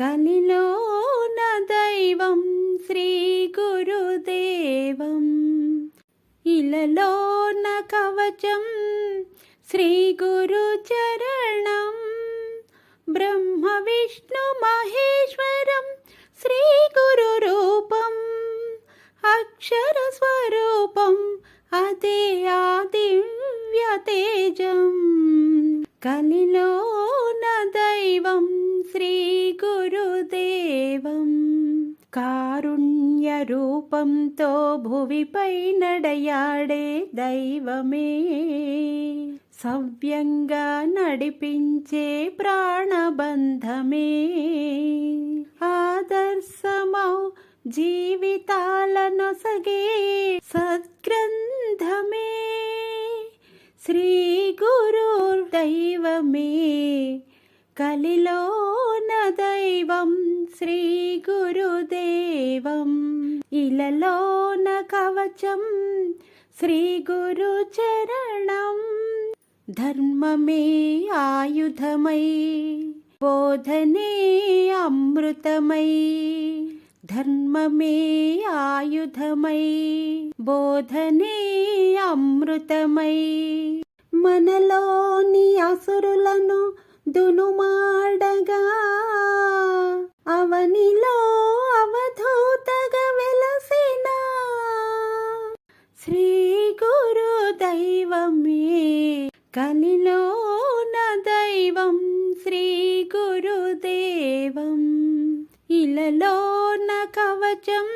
కలిలోన దైవం శ్రీ గురుదేవం. ఇలలోన కవచం శ్రీ గురు చరణం బ్రహ్మ విష్ణు మహేశ్వరం శ్రీ గురు రూపం అక్షర స్వరూపం అదే ఆ దివ్య తేజం. కలిలోన దైవం శ్రీ గురు దేవం కారుణ్య రూపంతో భువిపై నడయాడే దైవమే. సవ్యంగా నడిపించే ప్రాణబంధమే. ఆదర్శమౌ జీవితాలనొసగే సద్గ్రంథమే. శ్రీ గురు దైవమే కలిలోన దైవం శ్రీ గురుదేవం. ఇలలోన కవచం శ్రీ గురు చరణం ధర్మమే ఆయుధమై బోధనే అమృతమై ధర్మమే ఆయుధమై బోధనే అమృతమై. మనలోని అసురులను దునుమాడగా అవనిలో అవధూతగా వెలసిన. శ్రీ గురు దైవమే కలిలోన దైవం శ్రీ గురుదేవం ఇలలోన కవచం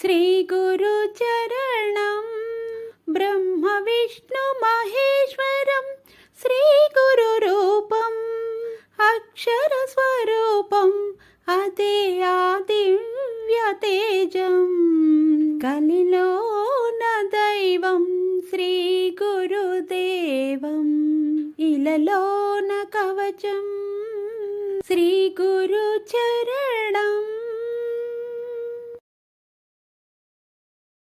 శ్రీ గురు చరణం. బ్రహ్మ విష్ణు మా అక్షర స్వరూపం అదే ఆ దివ్య తేజం. కలిలోన దైవం శ్రీ గురుదేవం ఇలలోన కవచం శ్రీ గురు చరణ